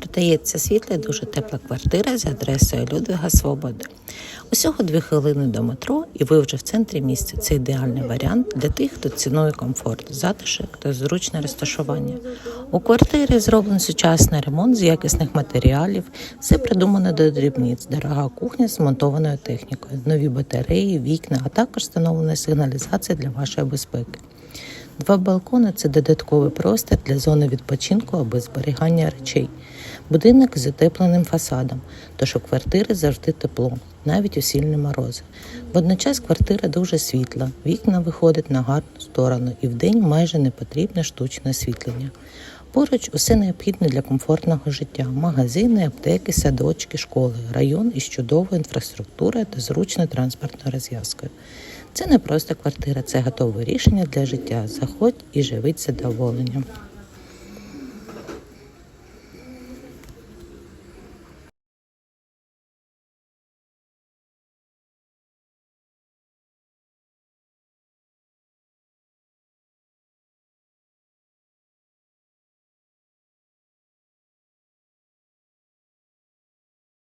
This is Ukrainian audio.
Продається світла і дуже тепла квартира за адресою Людвига Свободи. Усього дві хвилини до метро, і ви вже в центрі міста. Це ідеальний варіант для тих, хто цінує комфорт, затишок та зручне розташування. У квартирі зроблений сучасний ремонт з якісних матеріалів, все придумано до дрібниць, дорога кухня з змонтованою технікою, нові батареї, вікна, а також встановлена сигналізація для вашої безпеки. Два балкони це додатковий простір для зони відпочинку або зберігання речей. Будинок з утепленим фасадом, тож у квартири завжди тепло, навіть у сильні морози. Водночас квартира дуже світла, вікна виходять на гарну сторону і вдень майже не потрібне штучне освітлення. Поруч усе необхідне для комфортного життя: магазини, аптеки, садочки, школи, район із чудовою інфраструктурою та зручною транспортною розв'язкою. Це не просто квартира, це готове рішення для життя. Заходь і живи задоволенням.